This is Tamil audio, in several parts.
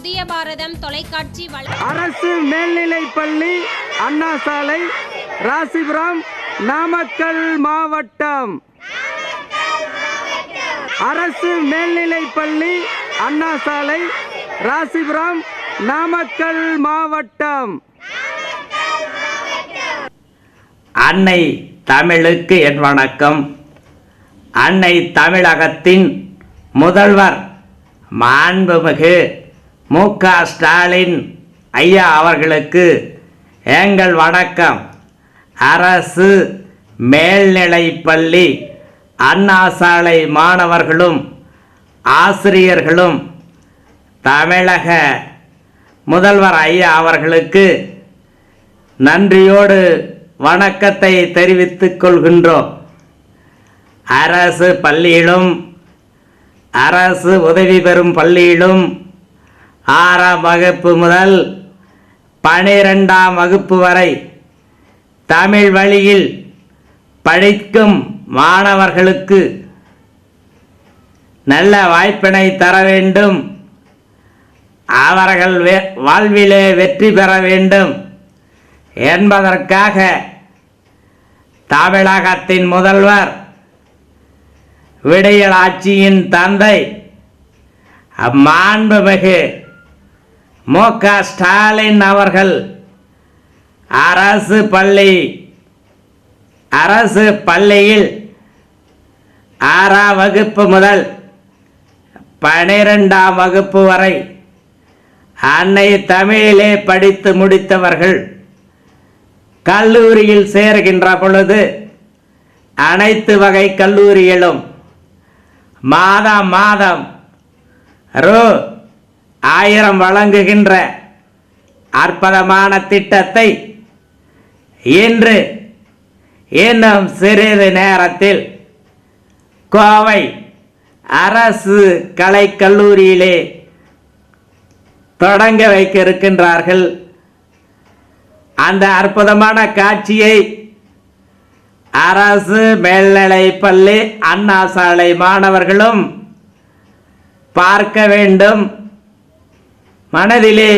புதிய பாரதம் தொலைக்காட்சி அரசு மேல்நிலைப் பள்ளி அண்ணா சாலை ராசிபுரம் நாமக்கல் மாவட்டம். அரசு மேல்நிலைப் பள்ளி அண்ணா சாலை ராசிபுரம் நாமக்கல் மாவட்டம். அன்னை தமிழுக்கு என் வணக்கம். அன்னை தமிழகத்தின் முதல்வர் மாண்புமிகு மு. க. ஸ்டாலின் ஐயா அவர்களுக்கு எங்கள் வணக்கம். அரசு மேல்நிலைப்பள்ளி அண்ணா சாலை மாணவர்களும் ஆசிரியர்களும் தமிழக முதல்வர் ஐயா அவர்களுக்கு நன்றியோடு வணக்கத்தை தெரிவித்துக் கொள்கின்றோம். அரசு பள்ளியிலும் அரசு உதவி பெறும் பள்ளியிலும் ஆறாம் வகுப்பு முதல் பனிரெண்டாம் வகுப்பு வரை தமிழ் வழியில் படிக்கும் மாணவர்களுக்கு நல்ல வாய்ப்பினை தர வேண்டும். அவர்கள் வாழ்விலே வெற்றி பெற வேண்டும். என்பதற்காக தமிழகத்தின் முதல்வர் விடியல் ஆட்சியின் தந்தை மாண்புமிகு மு க ஸ்டாலின் அவர்கள் அரசு பள்ளி அரசு பள்ளியில் ஆறாம் வகுப்பு முதல் பனிரெண்டாம் வகுப்பு வரை அன்னை தமிழிலே படித்து முடித்தவர்கள் கல்லூரியில் சேர்கின்ற பொழுது அனைத்து வகை கல்லூரிகளும் மாதம் மாதம் ரூ. ஆயிரம் வழங்குகின்ற அற்புதமான திட்டத்தை இன்று இன்னும் சிறிது நேரத்தில் கோவை அரசு கலைக்கல்லூரியிலே தொடங்க வைக்க இருக்கின்றார்கள் அந்த அற்புதமான காட்சியை அரசு மேல்நிலை பள்ளி அண்ணா சாலை மாணவர்களும் பார்க்க வேண்டும். மனதிலே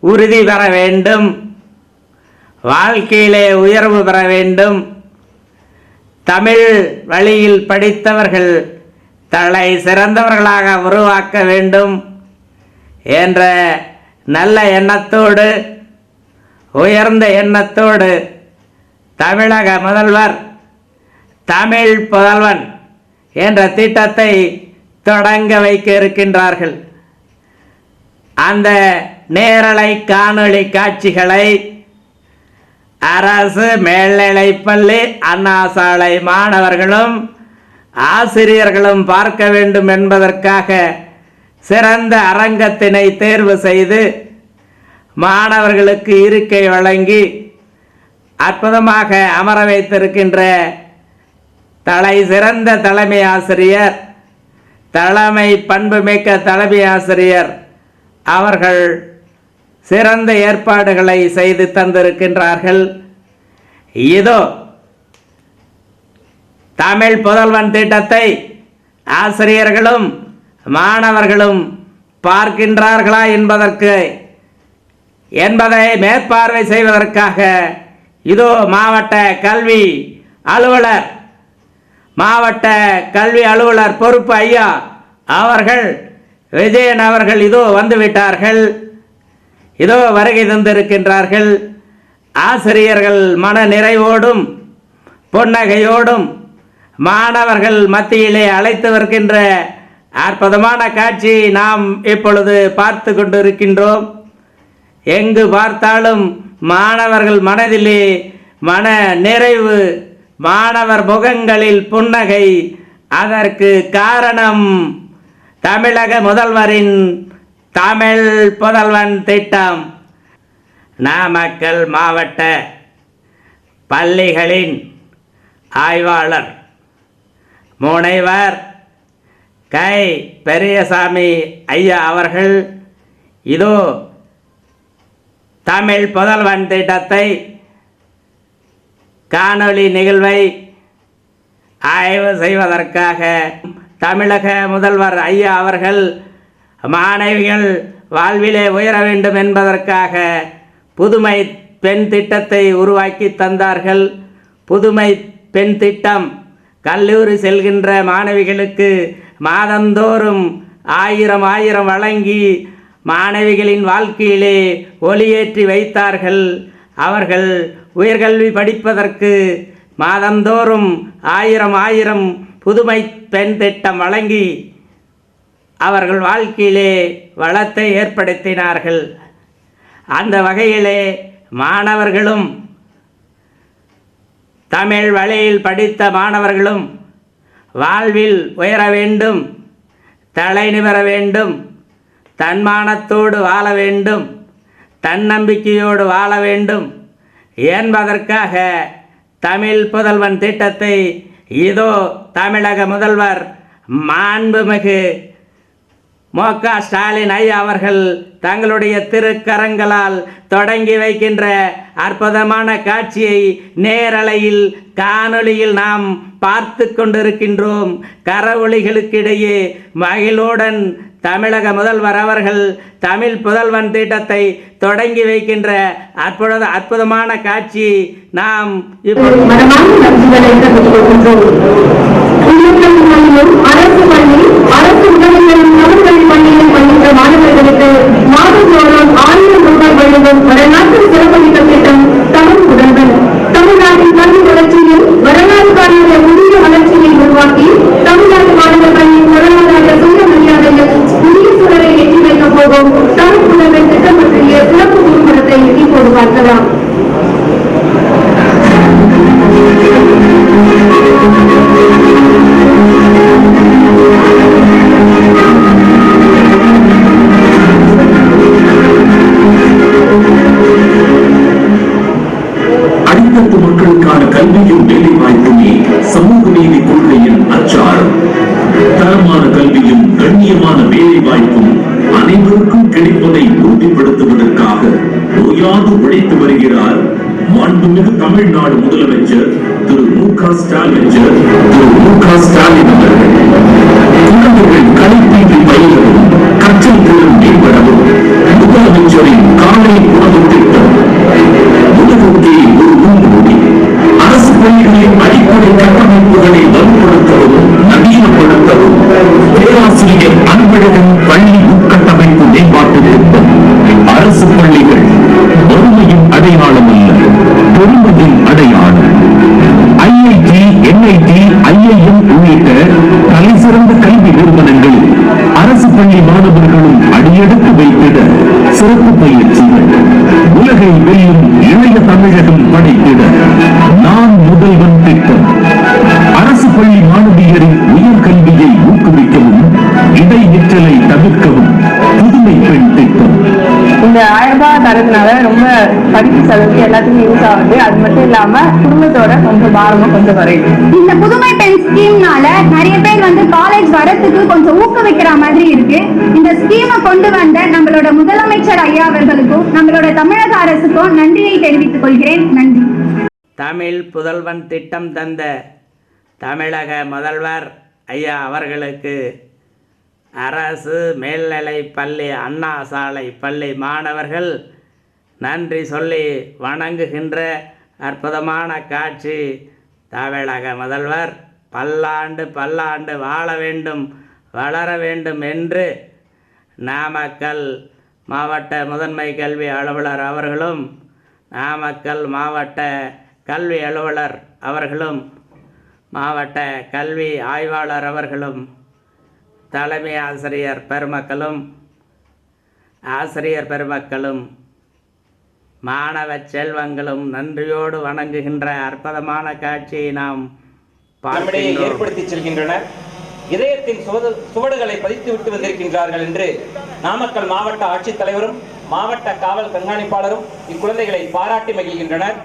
உறுதி பெற வேண்டும். வாழ்க்கையிலே உயர்வு பெற வேண்டும். தமிழ் வழியில் படித்தவர்கள் தலை சிறந்தவர்களாக உருவாக்க வேண்டும் என்ற நல்ல எண்ணத்தோடு உயர்ந்த எண்ணத்தோடு தமிழக முதல்வர் தமிழ் புதல்வன் என்ற திட்டத்தை தொடங்க வைக்க இருக்கின்றார்கள். அந்த நேரலை காணொளி காட்சிகளை அரசு மேல்நிலைப்பள்ளி அண்ணா சாலை மாணவர்களும் ஆசிரியர்களும் பார்க்க வேண்டும் என்பதற்காக சிறந்த அரங்கத்தினை தேர்வு செய்து மாணவர்களுக்கு இருக்கை வழங்கி அற்புதமாக அமர வைத்திருக்கின்ற தலை சிறந்த தலைமை ஆசிரியர் தலைமை பண்புமிக்க தலைமை ஆசிரியர் அவர்கள் சிறந்த ஏற்பாடுகளை செய்து தந்திருக்கின்றார்கள். இதோ தமிழ் புதல்வன் திட்டத்தை ஆசிரியர்களும் மாணவர்களும் பார்க்கின்றார்களா என்பதற்கு என்பதை மேற்பார்வை செய்வதற்காக இதோ மாவட்ட கல்வி அலுவலர் மாவட்ட கல்வி அலுவலர் பொறுப்பு ஐயா அவர்கள் விஜயன் அவர்கள் இதோ வந்துவிட்டார்கள். இதோ வருகை தந்திருக்கின்றார்கள். ஆசிரியர்கள் மன நிறைவோடும் புன்னகையோடும் மாணவர்கள் மத்தியிலே அழைத்து வருகின்ற அற்புதமான காட்சி நாம் இப்பொழுது பார்த்து கொண்டிருக்கின்றோம். எங்கு பார்த்தாலும் மாணவர்கள் மனதிலே மன நிறைவு மாணவர் முகங்களில் புன்னகை அதற்கு காரணம் தமிழக முதல்வரின் தமிழ் புதல்வன் திட்டம். நாமக்கல் மாவட்ட பள்ளிகளின் ஆய்வாளர் முனைவர் கை பெரியசாமி ஐயா அவர்கள் இதோ தமிழ் புதல்வன் திட்டத்தை காணொளி நிகழ்வை ஆய்வு செய்வதற்காக தமிழக முதல்வர் ஐயா அவர்கள் மாணவிகள் வாழ்விலே உயர வேண்டும் என்பதற்காக புதுமை பெண் திட்டத்தை உருவாக்கி தந்தார்கள். புதுமை பெண் திட்டம் கல்லூரி செல்கின்ற மாணவிகளுக்கு மாதந்தோறும் ஆயிரம் ஆயிரம் வழங்கி மாணவிகளின் வாழ்க்கையிலே ஒளியேற்றி வைத்தார்கள். அவர்கள் உயர்கல்வி படிப்பதற்கு மாதந்தோறும் ஆயிரம் ஆயிரம் புதுமை பெண் திட்டம் வழங்கி அவர்கள் வாழ்க்கையிலே வளத்தை ஏற்படுத்தினார்கள். அந்த வகையிலே மாணவர்களும் தமிழ் வழியில் படித்த மாணவர்களும் வாழ்வில் உயர வேண்டும் தலை நிமிர வேண்டும் தன்மானத்தோடு வாழ வேண்டும் தன்னம்பிக்கையோடு வாழ வேண்டும் என்பதற்காக தமிழ் புதல்வன் திட்டத்தை இதோ தமிழக முதல்வர் மாண்புமிகு மு க. ஸ்டாலின் ஐயா அவர்கள் தங்களுடைய திருக்கரங்களால் தொடங்கி வைக்கின்ற அற்புதமான காட்சியை நேரலையில் காணொளியில் நாம் பார்த்து கொண்டிருக்கின்றோம். கரவொளிகளுக்கிடையே மகிழுடன் தமிழக முதல்வர் அவர்கள் தமிழ் புதல்வன் திட்டத்தை தொடங்கி வைக்கின்ற அற்புத அற்புதமான காட்சி நாம் மாணவர்களுக்கு மாதந்தோறும் ஆயிரம் ரூபாய் வழங்கும் வடநாட்டு சிறப்பு உழைத்து வருகிறார். மாண்புமிகு தமிழ்நாடு முதலமைச்சர் திரு மு க ஸ்டாலின் திரு மு க ஸ்டாலின் அவர்கள். குழந்தைகள் கலைப்பீட்டு பயிலவும் கற்றல் திறன் மேம்படவும் முதலமைச்சரின் காலை உணவு திட்டம் உலகத்தே ஒரு முன்மொழி அரசு பள்ளிகளின் அடிப்படை கட்டமைப்புகளை வலுப்படுத்தவும் பயிற்சிகள் உலகை வெல்லும் இளைய தமிழகம் படைத்திட நான் முதல்வன் திட்டம். அரசு பள்ளி மாணவியரின் உயர்கல்வியை ஊக்குவிக்கவும் இடைநிற்றலை தவிர்க்கவும் புதுமை பெண் திட்டம். இந்த ஆயிரம் ரூபாய் தரதுனால ரொம்ப படிப்பு செலவுக்கு எல்லாத்துக்கும் யூஸ் ஆகுது. அது மட்டும் இல்லாம குடும்பத்தோட கொஞ்சம் பாரமும் கொஞ்சம் குறையுது இந்த புதுமை பெண் ஸ்கீம்னால நிறைய பேர் வந்து காலேஜ் வரத்துக்கு கொஞ்சம் ஊக்குவிக்கிற மாதிரி இருக்கு. இந்த ஸ்கீமை கொண்டு வந்த நம்மளோட முதலமைச்சர் ஐயா அவர்களுக்கும் நம்மளோட தமிழக அரசுக்கும் நன்றியை தெரிவித்துக் கொள்கிறேன். நன்றி. தமிழ் புதல்வன் திட்டம் தந்த தமிழக முதல்வர் ஐயா அவர்களுக்கு அரசு மேல்நிலை பள்ளி அண்ணா சாலை பள்ளி மாணவர்கள் நன்றி சொல்லி வணங்குகின்ற அற்புதமான காட்சி. தமிழக முதல்வர் பல்லாண்டு பல்லாண்டு வாழ வேண்டும் வளர வேண்டும் என்று நாமக்கல் மாவட்ட முதன்மை கல்வி அலுவலர் அவர்களும் நாமக்கல் மாவட்ட கல்வி அலுவலர் அவர்களும் மாவட்ட கல்வி ஆய்வாளர் அவர்களும் தலைமை ஆசிரியர் பெருமக்களும் ஆசிரியர் பெருமக்களும் மாணவ செல்வங்களும் நன்றியோடு வணங்குகின்ற அற்புதமான காட்சியை நாம் நம்மிடையே ஏற்படுத்தி செல்கின்றனர். இதயத்தின் சுவடு- சுவடுகளை பதித்து விட்டு வந்திருக்கின்றார்கள் என்று நாமக்கல் மாவட்ட ஆட்சித்தலைவரும் மாவட்ட காவல் கண்காணிப்பாளரும் இக்குழந்தைகளை பாராட்டி மகிழ்கின்றனர்.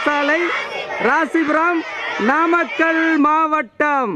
பாடசாலை ராசிபுரம் நாமக்கல் மாவட்டம்.